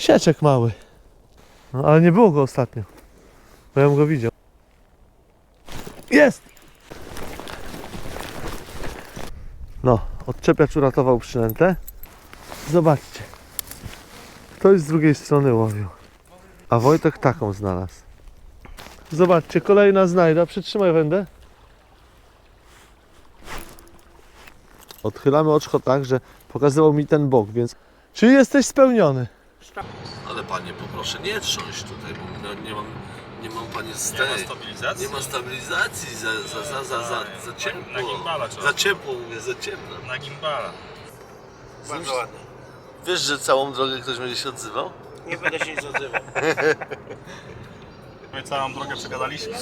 Sieczek mały. No, ale nie było go ostatnio. Bo ja bym go widział. Jest! No, odczepiacz uratował przynętę. Zobaczcie. Ktoś z drugiej strony łowił. A Wojtek taką znalazł. Zobaczcie, kolejna znajda. Przytrzymaj wędę. Odchylamy oczko tak, że pokazywał mi ten bok, więc... Czy jesteś spełniony? Ale panie, poproszę nie trząść tutaj, bo no, nie mam, nie mam panie z Nie ma stabilizacji? nie ma stabilizacji, za, za, za, za, za, za ciepło. Na gimbala trzeba. Za ciepło mówię, za ciepło. Na gimbala. Bardzo ładnie. Wiesz, że całą drogę ktoś będzie się odzywał? Nie będę się nic odzywał. My całą drogę przegadaliśmy.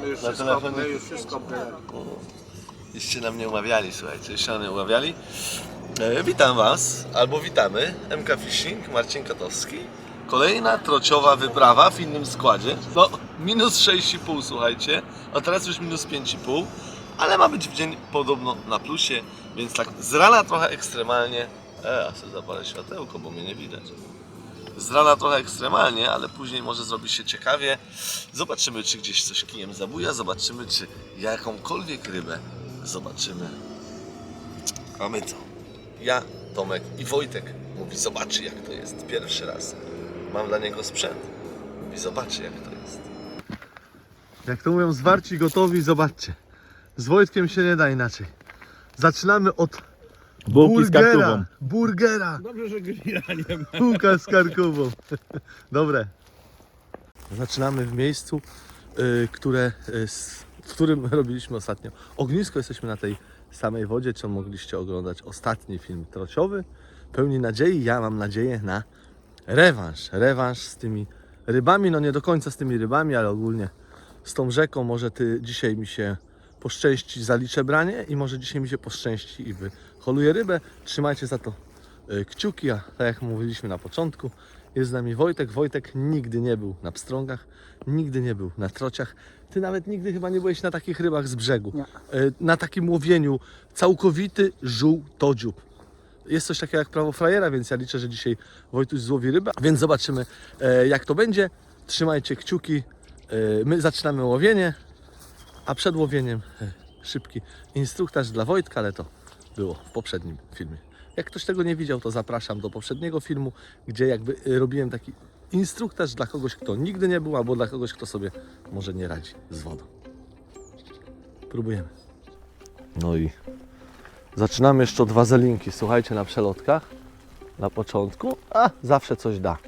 My już Na wszystko, telefonie- my już wszystko Jeście nam nie umawiali, słuchajcie, jeszcze nam nie umawiali. E, witam Was, albo witamy, MK Fishing, Marcin Katowski. Kolejna trociowa wyprawa w innym składzie. No, minus 6,5 słuchajcie, a teraz już minus 5,5, ale ma być w dzień podobno na plusie, więc tak z rana trochę ekstremalnie. E, a sobie zapalę światełko, bo mnie nie widać. Z rana trochę ekstremalnie, ale później może zrobi się ciekawie. Zobaczymy, czy gdzieś coś kijem zabuja, zobaczymy, czy jakąkolwiek rybę zobaczymy. A my co? Ja, Tomek i Wojtek mówi, zobaczy jak to jest. Pierwszy raz. Mam dla niego sprzęt. Mówi, zobaczy jak to jest. Jak to mówią, zwarci, gotowi, zobaczcie. Z Wojtkiem się nie da inaczej. Zaczynamy od Bułki z kartową. Burgera. Dobrze, że grilla nie ma. Bułka z karkową. Dobre. Zaczynamy w miejscu, y, które, y, s- w którym robiliśmy ostatnio ognisko. Jesteśmy na tej samej wodzie, co mogliście oglądać ostatni film trociowy. Pełni nadziei. Ja mam nadzieję na rewanż. Rewanż z tymi rybami. No nie do końca z tymi rybami, ale ogólnie z tą rzeką. Może ty dzisiaj mi się poszczęści, zaliczę branie i może dzisiaj mi się poszczęści i wyholuję rybę. Trzymajcie za to y, kciuki, a tak jak mówiliśmy na początku, jest z nami Wojtek. Wojtek nigdy nie był na pstrągach, nigdy nie był na trociach. Ty nawet nigdy chyba nie byłeś na takich rybach z brzegu. Y, Na takim łowieniu całkowity żółtodziób. Jest coś takiego jak prawo frajera, więc ja liczę, że dzisiaj Wojtuś złowi rybę. Więc zobaczymy e, jak to będzie. Trzymajcie kciuki. E, My zaczynamy łowienie, a przed łowieniem e, szybki instruktaż dla Wojtka, ale to było w poprzednim filmie. Jak ktoś tego nie widział, to zapraszam do poprzedniego filmu, gdzie jakby robiłem taki instruktaż dla kogoś, kto nigdy nie był, albo dla kogoś, kto sobie może nie radzi z wodą. Próbujemy. No i zaczynamy jeszcze od wazelinki. Słuchajcie, na przelotkach, na początku, a zawsze coś da.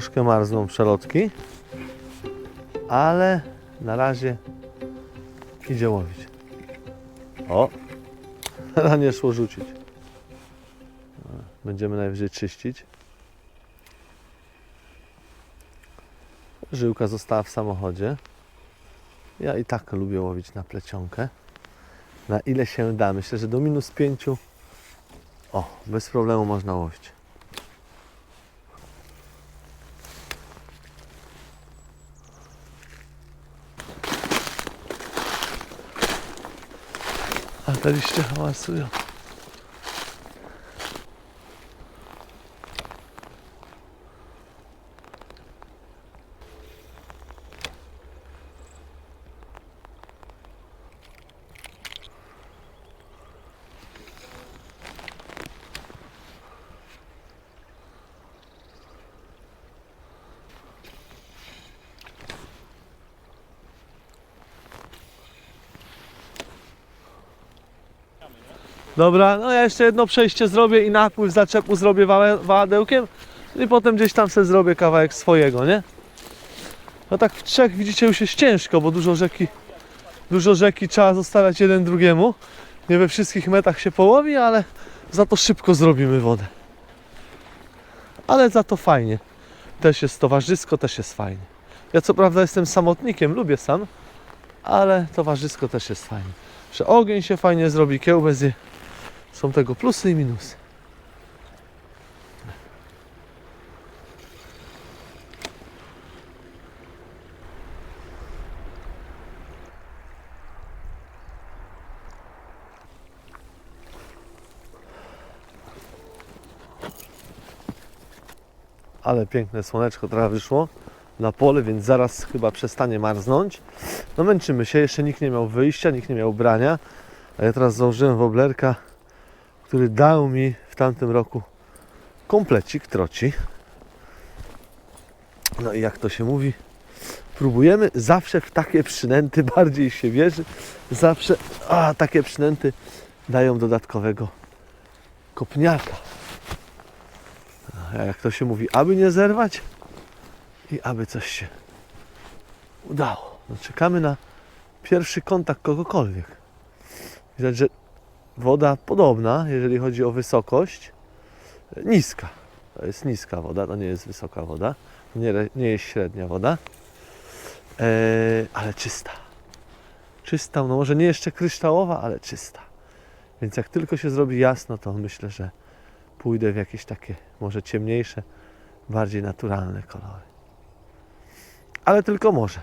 Troszkę marzną przelotki, ale na razie idzie łowić. O, na nie szło rzucić. Będziemy najwyżej czyścić. Żyłka została w samochodzie. Ja i tak lubię łowić na plecionkę. Na ile się da. Myślę, że do minus pięciu o, bez problemu można łowić. A te liście hałasują. Dobra, no ja jeszcze jedno przejście zrobię i napływ zaczepu zrobię wahadełkiem i potem gdzieś tam sobie zrobię kawałek swojego, nie? No tak w trzech widzicie już jest ciężko, bo dużo rzeki, dużo rzeki trzeba zostawiać jeden drugiemu. Nie we wszystkich metach się połowi, ale za to szybko zrobimy wodę. Ale za to fajnie. Też jest towarzysko, też jest fajnie. Ja co prawda jestem samotnikiem, lubię sam, ale towarzysko też jest fajnie. Że ogień się fajnie zrobi, kiełbę zje. Są tego plusy i minusy. Ale piękne słoneczko teraz wyszło na pole, więc zaraz chyba przestanie marznąć. No męczymy się, jeszcze nikt nie miał wyjścia, nikt nie miał ubrania. A ja teraz założyłem woblerka, który dał mi w tamtym roku komplecik troci. No i jak to się mówi, próbujemy zawsze w takie przynęty bardziej się wierzy. Zawsze a, takie przynęty dają dodatkowego kopniaka. A jak to się mówi, aby nie zerwać i aby coś się udało. No, czekamy na pierwszy kontakt kogokolwiek. Widać, że woda podobna, jeżeli chodzi o wysokość, niska. To jest niska woda, to nie jest wysoka woda, nie, nie jest średnia woda, eee, ale czysta. Czysta, no może nie jeszcze kryształowa, ale czysta. Więc jak tylko się zrobi jasno, to myślę, że pójdę w jakieś takie może ciemniejsze, bardziej naturalne kolory. Ale tylko może.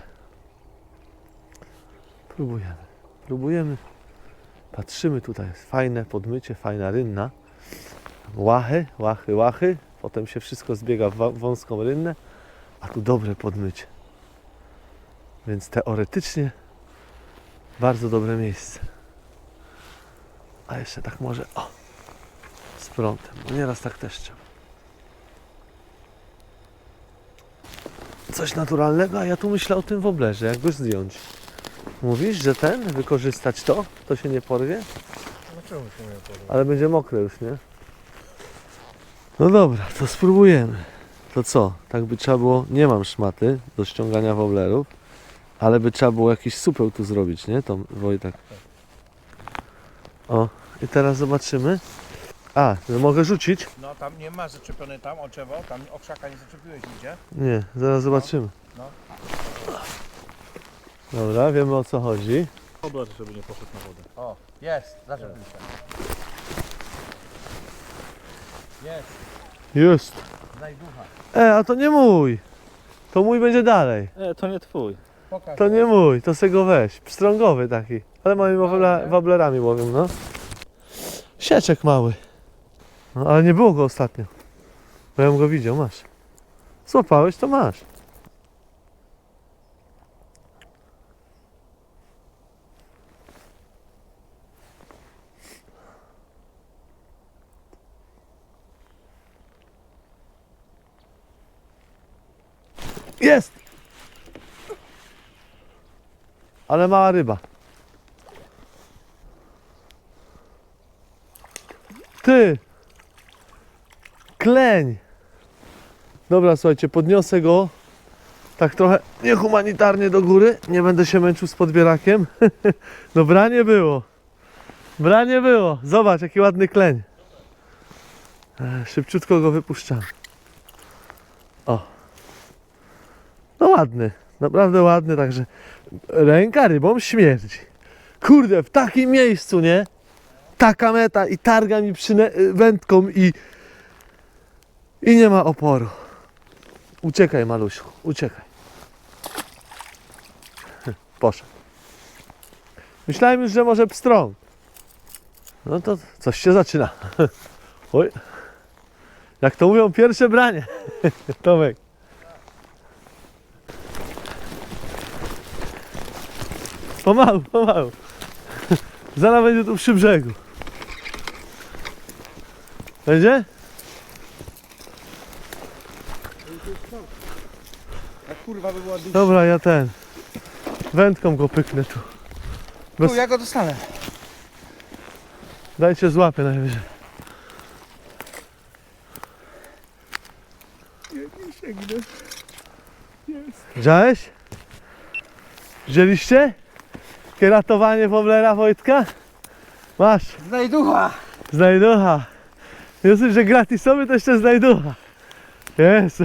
Próbujemy. Próbujemy. Patrzymy tutaj, jest fajne podmycie, fajna rynna. Łachy, łachy, łachy. Potem się wszystko zbiega w wąską rynnę, a tu dobre podmycie. Więc teoretycznie bardzo dobre miejsce. A jeszcze tak może, o, z prądem. Bo nieraz tak też trzeba. Coś naturalnego, a ja tu myślę o tym woblerze, jak go zdjąć. Mówisz, że ten, wykorzystać to, to się nie porwie? Ale będzie mokre już, nie? No dobra, to spróbujemy. To co? Tak by trzeba było, nie mam szmaty do ściągania woblerów, ale by trzeba było jakiś supeł tu zrobić, nie? To Wojtek. O, i teraz zobaczymy. A, mogę rzucić? No tam nie ma zaczepione tam oczewo, tam okrzaka nie zaczepiłeś nigdzie. Nie, zaraz zobaczymy. no. Dobra, wiemy o co chodzi. Oblar, żeby nie poszedł na wodę. O, jest, zaczepił się. Jest, Jest. znajducha. E, a to nie mój. To mój będzie dalej. E, to nie twój. Pokaż. To nie mój, to se go weź. Pstrągowy taki. Ale moimi wobla, woblerami łowią, no. Sieczek mały. No, ale nie było go ostatnio. Bo ja bym go widział, masz. Złapałeś, to masz. Jest! Ale mała ryba. Ty! Kleń! Dobra, słuchajcie, podniosę go tak trochę niehumanitarnie do góry. Nie będę się męczył z podbierakiem. No branie było. Branie było. Zobacz, jaki ładny kleń. E, Szybciutko go wypuszczam. O. No ładny. Naprawdę ładny, także ręka rybą śmierdzi. Kurde, w takim miejscu, nie? Taka meta i targa mi wędką i i nie ma oporu. Uciekaj, malusiu, uciekaj. Poszedł. Myślałem już, że może pstrąg. No to coś się zaczyna. Oj. Jak to mówią, pierwsze branie. Tomek. Pomału, pomału. Zaraz będzie tu przy brzegu. Będzie? A kurwa by była duża. Dobra, ja ten. Wędką go pyknę tu. Bez... Tu, ja go dostanę. Dajcie złapię najwyżej. Widziałeś? Wzięliście? Takie ratowanie woblera Wojtka? Masz, Znajducha. znajducha. Dosyć, że gratisowy to jeszcze znajducha. Jest.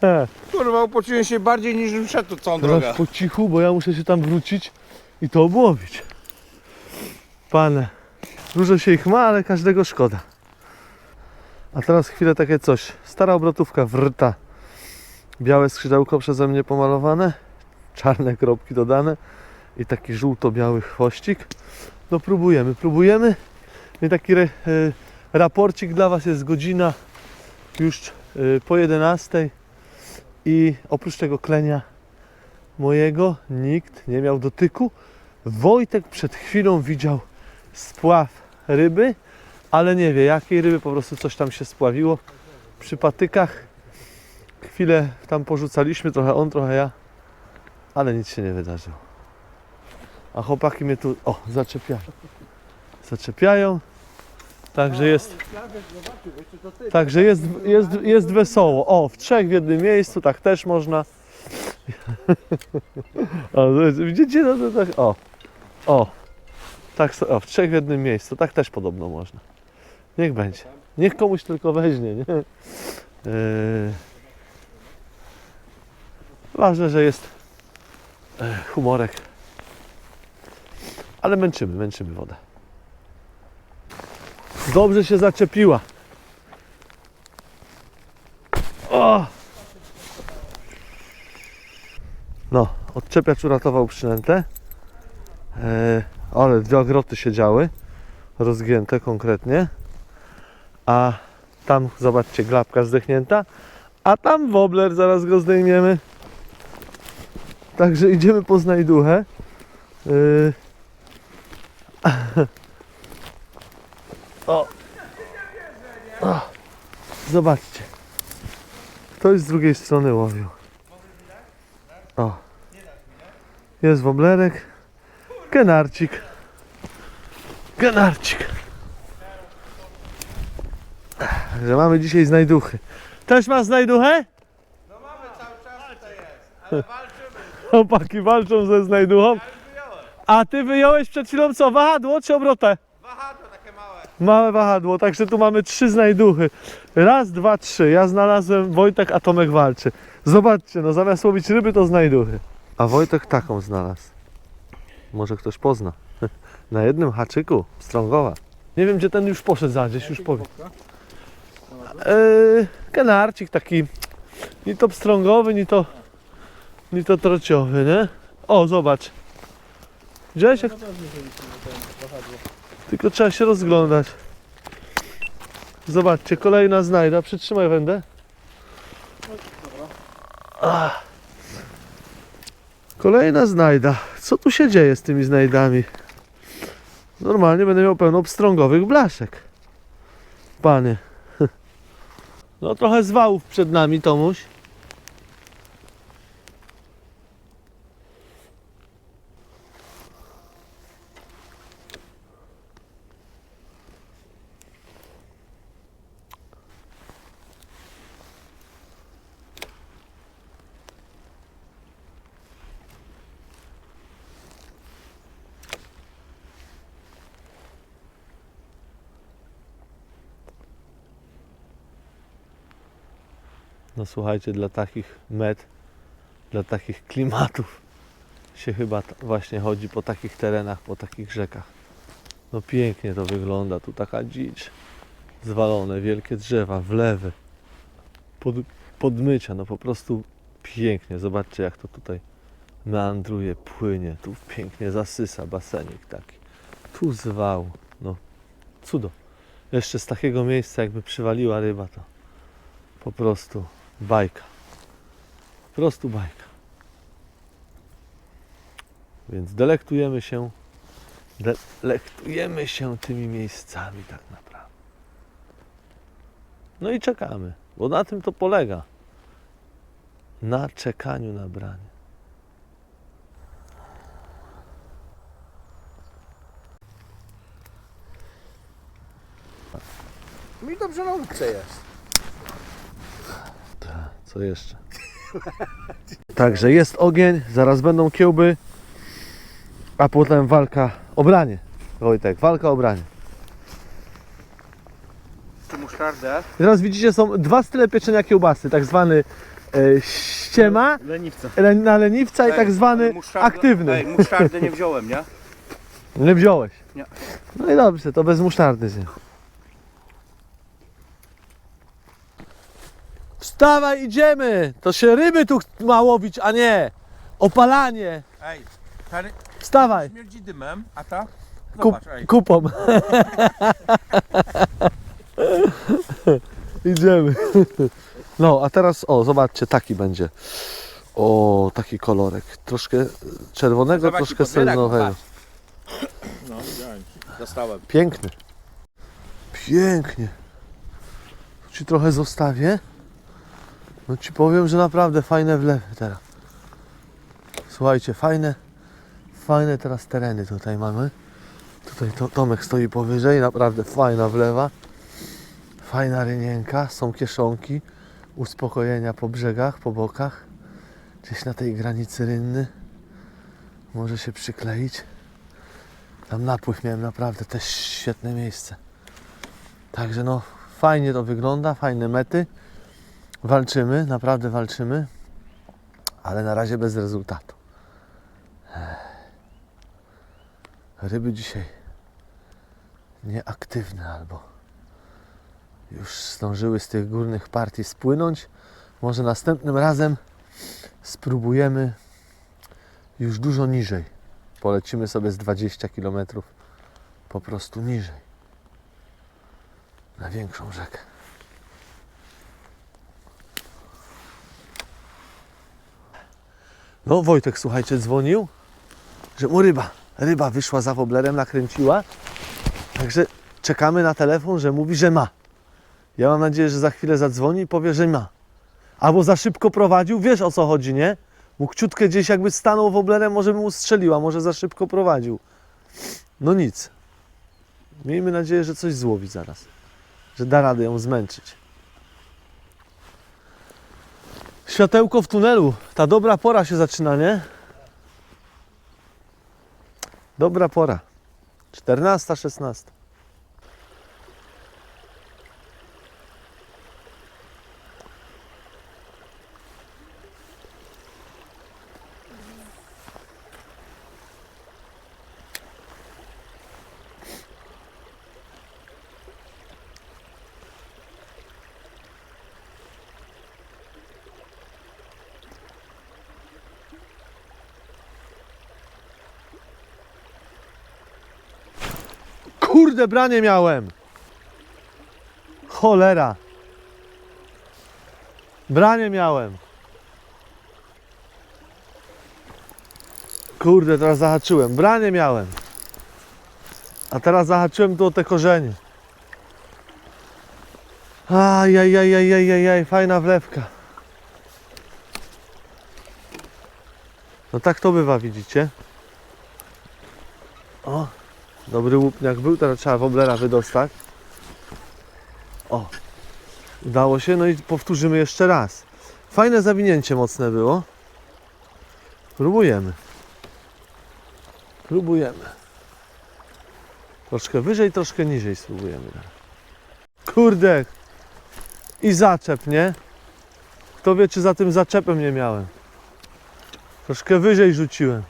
Kurwa, poczułem się bardziej niż bym szedł całą Teraz drogę. po cichu, bo ja muszę się tam wrócić i to obłowić. Pane. Dużo się ich ma, ale każdego szkoda. A teraz chwilę takie coś. Stara obrotówka wrta. Białe skrzydełko przeze mnie pomalowane. Czarne kropki dodane. I taki żółto-biały chwościk. No próbujemy, próbujemy. I taki re, y, raporcik dla Was jest godzina już y, po 11. I oprócz tego klenia mojego nikt nie miał dotyku. Wojtek przed chwilą widział spław ryby, ale nie wie jakiej ryby, po prostu coś tam się spławiło przy patykach. Chwilę tam porzucaliśmy, trochę on, trochę ja, ale nic się nie wydarzyło. A chłopaki mnie tu, o, zaczepiają. Zaczepiają. Także jest, także jest, jest, jest wesoło. O, w trzech w jednym miejscu, tak też można. O, widzicie, no tak, o, o, tak, o, w trzech w jednym miejscu, tak też podobno można. Niech będzie. Niech komuś tylko weźmie, nie? Yy... Ważne, że jest e, humorek. Ale męczymy, męczymy wodę. Dobrze się zaczepiła. O! No, odczepiacz uratował przynętę. E, ale dwie ogroty się działy. Rozgięte konkretnie. A tam, zobaczcie, glapka zdechnięta. A tam wobler, zaraz go zdejmiemy. Także idziemy po znajduchę. Yy. O. o. Zobaczcie. Ktoś z drugiej strony łowił. O. Jest woblerek. Kenarcik. Kenarcik. Że mamy dzisiaj znajduchy. Też ma znajduchę? No mamy cały czas tutaj jest, ale walczymy. Chłopaki walczą ze znajduchą. A ty wyjąłeś przed chwilą co? Wahadło czy obrotę? Wahadło takie małe. Małe wahadło, także tu mamy trzy znajduchy. Raz, dwa, trzy. Ja znalazłem, Wojtek, a Tomek walczy. Zobaczcie, no zamiast łowić ryby, to znajduchy. A Wojtek taką znalazł. Może ktoś pozna. Na jednym haczyku, strągowa. Nie wiem, gdzie ten już poszedł za, gdzieś już powiem. Eee, kanarcik taki, ni to pstrągowy, ni to, ni to trociowy, nie? O, zobacz. Widziałeś jak... Tylko trzeba się rozglądać. Zobaczcie, kolejna znajda. Przytrzymaj wędę. Ach. Kolejna znajda. Co tu się dzieje z tymi znajdami? Normalnie będę miał pełno pstrągowych blaszek. Panie. No trochę zwałów przed nami, Tomuś. No słuchajcie, dla takich met, dla takich klimatów się chyba właśnie chodzi po takich terenach, po takich rzekach. No pięknie to wygląda, tu taka dzicz, zwalone, wielkie drzewa, wlewy, pod, podmycia, no po prostu pięknie. Zobaczcie jak to tutaj meandruje, płynie, tu pięknie zasysa basenik taki. Tu zwał, no cudo. Jeszcze z takiego miejsca jakby przywaliła ryba to po prostu bajka. Po prostu bajka. Więc delektujemy się, delektujemy się tymi miejscami tak naprawdę. No i czekamy, bo na tym to polega. Na czekaniu na branie. Mi dobrze na łódce jest. Co jeszcze? Także jest ogień, zaraz będą kiełby, a potem walka o branie. Wojtek, walka o branie. Tu musztardę. I teraz widzicie, są dwa style pieczenia kiełbasy, tak zwany e, ściema Leniwca. le- na leniwca i tak zwany aktywny. Ej, musztardę nie wziąłem, nie? Nie wziąłeś. Nie. No i dobrze, to bez musztardy zjem. Wstawaj, idziemy! To się ryby tu ma łowić, a nie opalanie. Ej, ta ry- Wstawaj, śmierdzi dymem, a ta? Kup, Zobacz, ej. kupą. idziemy. No, a teraz, o, zobaczcie, taki będzie. O, taki kolorek. Troszkę czerwonego, Zobacz, troszkę podbiera. No, widziałem. Dostałem. Piękny. Pięknie. Ci trochę zostawię. No ci powiem, że naprawdę fajne wlewy teraz. Słuchajcie, fajne, fajne teraz tereny tutaj mamy. Tutaj to, Tomek stoi powyżej, naprawdę fajna wlewa. Fajna rynienka, są kieszonki, uspokojenia po brzegach, po bokach. Gdzieś na tej granicy rynny. Może się przykleić. Tam napływ miałem naprawdę też świetne miejsce. Także no, fajnie to wygląda, fajne mety. Walczymy, naprawdę walczymy, ale na razie bez rezultatu. Ryby dzisiaj nieaktywne albo już zdążyły z tych górnych partii spłynąć. Może następnym razem spróbujemy już dużo niżej polecimy sobie z 20 km po prostu niżej. Na większą rzekę. No Wojtek, słuchajcie, dzwonił, że mu ryba, ryba wyszła za woblerem, nakręciła. Także czekamy na telefon, że mówi, że ma. Ja mam nadzieję, że za chwilę zadzwoni i powie, że ma. Albo za szybko prowadził, wiesz o co chodzi, nie? Mógł ciutkę gdzieś jakby stanął woblerem, może mu strzeliła, może za szybko prowadził. No nic. Miejmy nadzieję, że coś złowi zaraz. Że da radę ją zmęczyć. Światełko w tunelu. Ta dobra pora się zaczyna, nie? Dobra pora. 14, 16. Kurde, branie miałem. Cholera. Branie miałem. Kurde, teraz zahaczyłem. Branie miałem. A teraz zahaczyłem tu o te korzenie. Ajajajajajajaj, fajna wlewka. No tak to bywa, widzicie? O, Dobry łupniak był, teraz trzeba woblera wydostać. O, udało się, no i powtórzymy jeszcze raz. Fajne zawinięcie mocne było. Próbujemy. Próbujemy. Troszkę wyżej, troszkę niżej spróbujemy. Kurde. I zaczep, nie? Kto wie, czy za tym zaczepem nie miałem. Troszkę wyżej rzuciłem.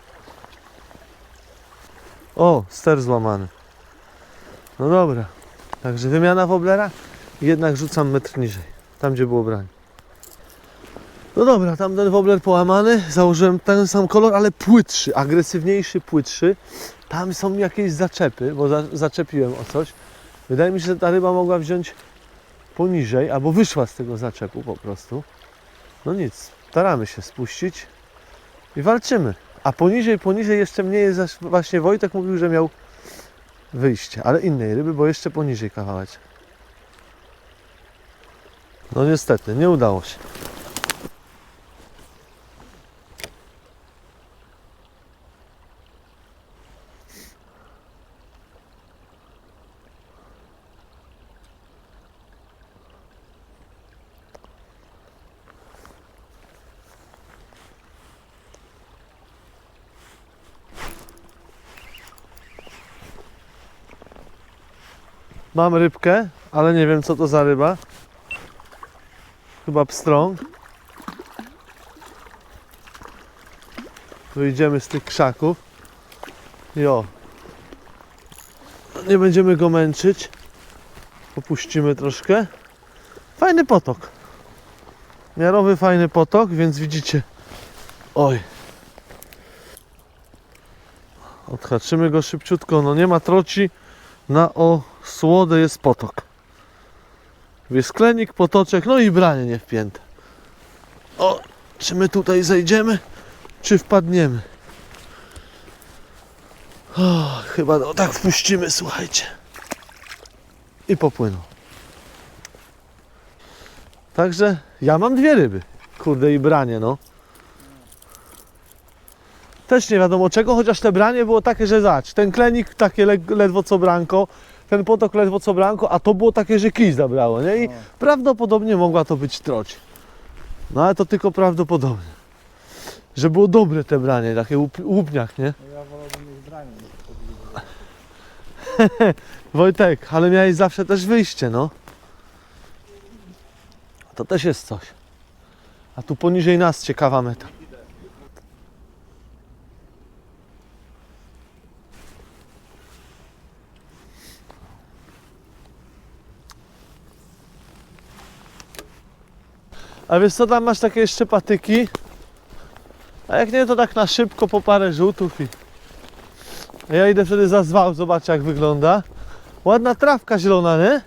O, ster złamany. No dobra. Także wymiana woblera jednak rzucam metr niżej. Tam, gdzie było branie. No dobra, tam ten wobler połamany. Założyłem ten sam kolor, ale płytszy, agresywniejszy, płytszy. Tam są jakieś zaczepy, bo za, zaczepiłem o coś. Wydaje mi się, że ta ryba mogła wziąć poniżej, albo wyszła z tego zaczepu po prostu. No nic, staramy się spuścić i walczymy. A poniżej, poniżej jeszcze mniej jest właśnie Wojtek mówił, że miał wyjście, ale innej ryby, bo jeszcze poniżej kawałek. No niestety, nie udało się. Mam rybkę, ale nie wiem co to za ryba. Chyba pstrąg. Tu idziemy z tych krzaków. Jo. Nie będziemy go męczyć. Popuścimy troszkę. Fajny potok. Miarowy, fajny potok, więc widzicie. Oj. Odhaczymy go szybciutko. No nie ma troci. Na osłodę jest potok. Jest klenik, potoczek, no i branie nie wpięte. O, czy my tutaj zejdziemy, czy wpadniemy? O, chyba no tak wpuścimy, słuchajcie. I popłynął. Także ja mam dwie ryby. Kurde i branie, no. Też nie wiadomo czego, chociaż te branie było takie, że zacz. Ten klenik takie le ledwo co branko, ten potok ledwo co branko, a to było takie, że kij zabrało, nie? I No. prawdopodobnie mogła to być troć. No ale to tylko prawdopodobnie. Że było dobre te branie, takie łup łupniak, nie? No ja wolałbym mieć branie. Wojtek, ale miałeś zawsze też wyjście, no. To też jest coś. A tu poniżej nas ciekawa meta. A wiesz co, tam masz takie jeszcze patyki? A jak nie, to tak na szybko po parę rzutów i... Ja idę wtedy za zwał, zobaczę jak wygląda. Ładna trawka zielona, nie?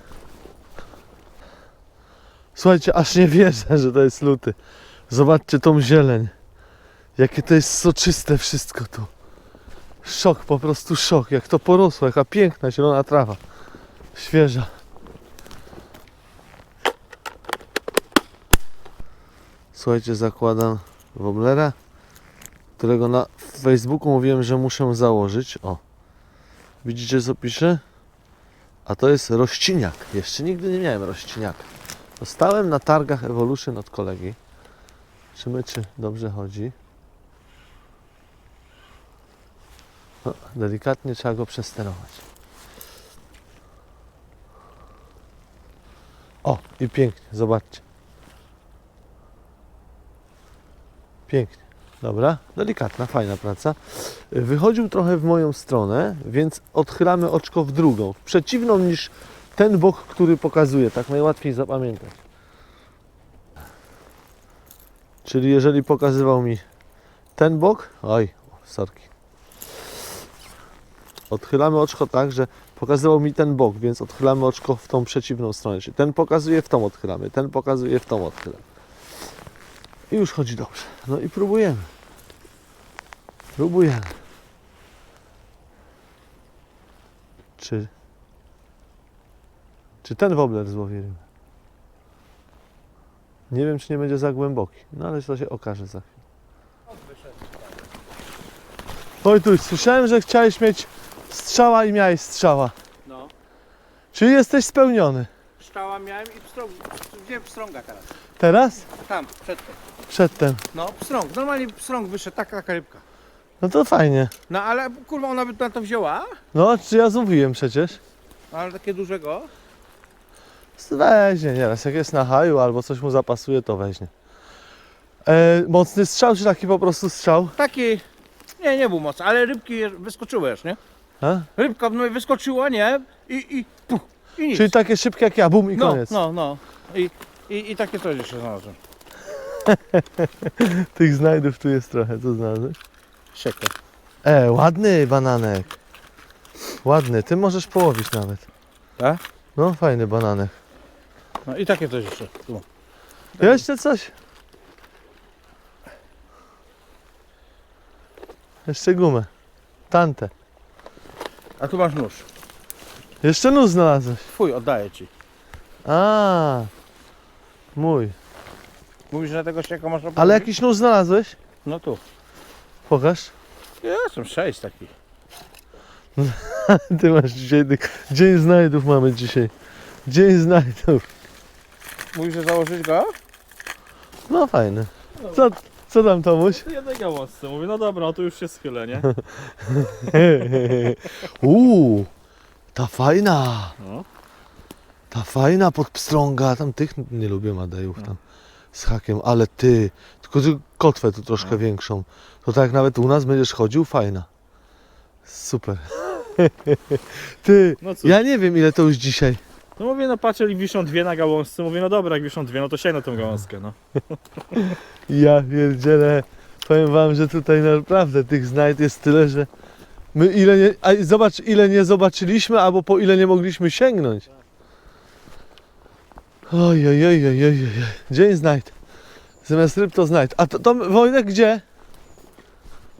Słuchajcie, aż nie wierzę, że to jest luty. Zobaczcie tą zieleń. Jakie to jest soczyste wszystko tu. Szok, po prostu szok. Jak to porosło, jaka piękna zielona trawa. Świeża. Słuchajcie, zakładam woblera, którego na Facebooku mówiłem, że muszę założyć. O, widzicie co pisze? A to jest rościniak. Jeszcze nigdy nie miałem rościniaka. Dostałem na targach Evolution od kolegi. Zobaczymy, czy dobrze chodzi. No, delikatnie trzeba go przesterować. O, i pięknie, zobaczcie. Pięknie. Dobra, delikatna, fajna praca. Wychodził trochę w moją stronę, więc odchylamy oczko w drugą, w przeciwną niż ten bok, który pokazuje. Tak najłatwiej zapamiętać. Czyli jeżeli pokazywał mi ten bok, oj, sorki. Odchylamy oczko tak, że pokazywał mi ten bok, więc odchylamy oczko w tą przeciwną stronę. Czyli ten pokazuje, w tą odchylamy, ten pokazuje, w tą odchylamy. I już chodzi dobrze. No i próbujemy. Próbujemy. Czy, czy ten wobler złowi rybę? Nie wiem, czy nie będzie za głęboki. No ale to się okaże za chwilę. Oj, tu słyszałem, że chciałeś mieć strzała i miałeś strzała. No. Czy jesteś spełniony? Szczała miałem i pstrąg. Gdzie pstrąga teraz? Teraz? Tam, przedtem. Przedtem. No, pstrąg. Normalnie pstrąg wyszedł, taka, taka rybka. No to fajnie. No ale kurwa ona by na to wzięła, No, czy ja zmówiłem przecież? no, ale takie dużego. Weźmie nieraz, jak jest na haju albo coś mu zapasuje, to weźmie. E, mocny strzał, czy taki po prostu strzał? Taki, nie, nie był mocny, ale rybki je- wyskoczyły już, nie? A? Rybka no, wyskoczyła, nie? I, i, puch, i nic. Czyli takie szybkie jak ja, bum i no, koniec. no, no. I, i, I takie coś jeszcze znalazłem. Tych znajdów tu jest trochę, co znalazłeś? Siekę. E, ładny bananek. Ładny, ty możesz połowić nawet. Tak? No, fajny bananek. No i takie coś jeszcze. Tu. Jeszcze coś? Jeszcze gumę. Tantę. A tu masz nóż. Jeszcze nóż znalazłeś. Twój, oddaję ci. A, mój. Mówisz, że tego sieka można Ale jakiś nóż znalazłeś? No tu. Pokaż. Jestem sześć takich. Ty masz dzisiaj tych- dzień znajdów mamy dzisiaj. Dzień znajdów. Mówisz, że założyć go? No fajny. Co, co tam Tomuś? Jednego mocno. Mówię, no dobra, no to już się schylę, nie? Uuu, ta fajna. No. Ta fajna podpstrąga. Tam tych nie lubię madejów tam z hakiem, ale ty, tylko ty kotwę tu troszkę No. większą. To tak jak nawet u nas będziesz chodził, fajna. Super. Ty, No ja nie wiem ile to już dzisiaj. No mówię, no patrzę i wiszą dwie na gałązce. Mówię, no dobra, jak wiszą dwie, no to sięgnę tą gałązkę, no. Ja pierdzielę. Powiem wam, że tutaj naprawdę tych znajd jest tyle, że my ile nie, a zobacz ile nie zobaczyliśmy, albo po ile nie mogliśmy sięgnąć. Oj, oj, oj, oj, oj, oj. Dzień znajd. Zamiast ryb to znajd. A to, to Wojtek gdzie?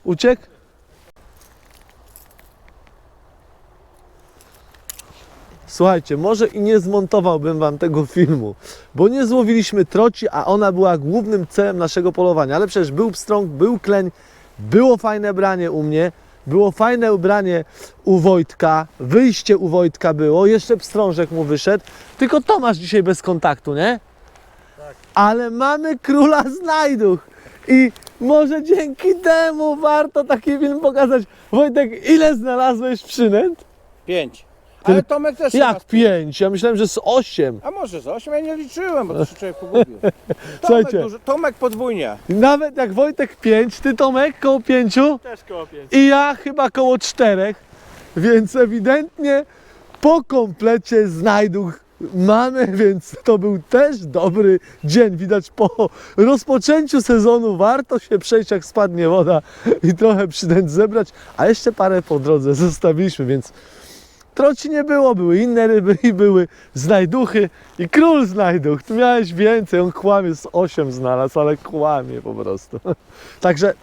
Uciekł? Słuchajcie, może i nie zmontowałbym wam tego filmu, bo nie złowiliśmy troci, a ona była głównym celem naszego polowania. Ale przecież był pstrąg, był kleń, było fajne branie u mnie, było fajne ubranie u Wojtka, wyjście u Wojtka było, jeszcze pstrążek mu wyszedł, tylko Tomasz dzisiaj bez kontaktu, nie? Ale mamy króla znajduch i może dzięki temu warto taki film pokazać. Wojtek, ile znalazłeś przynęt? Pięć. Ale Tomek też Jak chyba- pięć? Ja myślałem, że z osiem. A może z osiem? Ja nie liczyłem, bo to się człowiek pogubił. Tomek, Słuchajcie. dużo, Tomek podwójnie. Nawet jak Wojtek pięć, ty Tomek koło pięciu, Też koło pięć. i ja chyba koło czterech, więc ewidentnie po komplecie znajduch mamy, więc to był też dobry dzień. Widać po rozpoczęciu sezonu warto się przejść jak spadnie woda i trochę przydęć zebrać, a jeszcze parę po drodze zostawiliśmy, więc troci nie było, były inne ryby i były znajduchy i król znajduch. Tu miałeś więcej, on kłamie, z osiem znalazł, ale kłamie po prostu. Także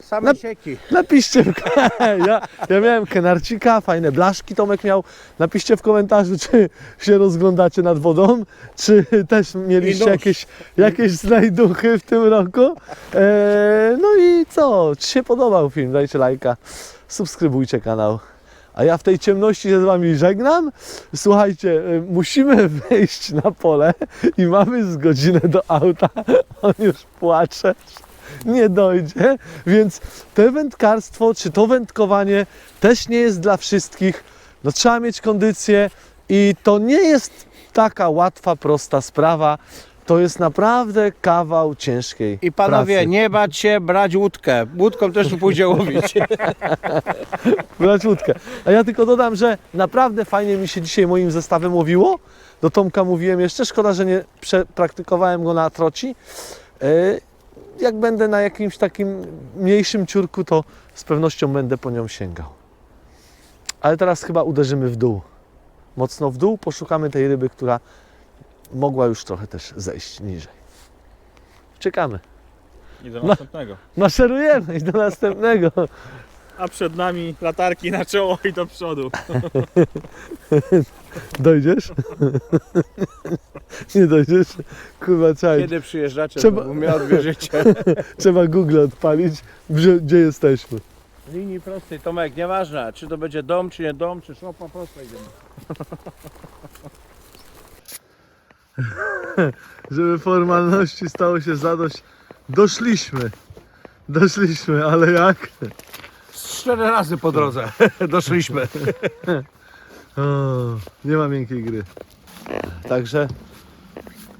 Same Na- sieki. Napiszcie, w, ja, ja miałem kenarcika, fajne blaszki Tomek miał. Napiszcie w komentarzu, czy się rozglądacie nad wodą, czy też mieliście jakieś, jakieś znajduchy w tym roku. E, no i co, czy się podobał film, dajcie lajka, subskrybujcie kanał. A ja w tej ciemności się z Wami żegnam. Słuchajcie, e, musimy wejść na pole i mamy z godzinę do auta. On już płacze nie dojdzie, więc to wędkarstwo czy to wędkowanie też nie jest dla wszystkich. No, trzeba mieć kondycję i to nie jest taka łatwa, prosta sprawa. To jest naprawdę kawał ciężkiej I panowie, pracy. nie bać się brać łódkę. Łódką też tu pójdzie łowić. brać łódkę. A ja tylko dodam, że naprawdę fajnie mi się dzisiaj moim zestawem łowiło. Do Tomka mówiłem jeszcze, szkoda, że nie praktykowałem go na troci. E, Jak będę na jakimś takim mniejszym ciurku, to z pewnością będę po nią sięgał. Ale teraz chyba uderzymy w dół. Mocno w dół, poszukamy tej ryby, która mogła już trochę też zejść niżej. Czekamy. I do następnego. Maszerujemy i do następnego. A przed nami latarki na czoło i do przodu. Dojdziesz? Nie dojdziesz? Kurwa, trzeba, Kiedy przyjeżdżacie, Trzeba- Trzeba... mnie odbierzecie. trzeba Google odpalić, gdzie, gdzie jesteśmy. Linii prostej, Tomek, nieważne, czy to będzie dom, czy nie dom, czy szło po prostu idziemy. Żeby formalności stało się zadość, doszliśmy. Doszliśmy, ale jak? Cztery razy po drodze doszliśmy. O, nie ma miękkiej gry. Także,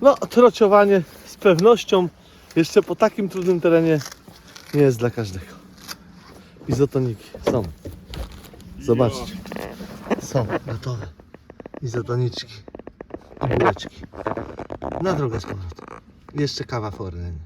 no, trociowanie z pewnością jeszcze po takim trudnym terenie nie jest dla każdego. Izotoniki są. Zobaczcie. Są gotowe. Izotoniczki i. Na drogę z powrotem. Jeszcze kawa forelenia.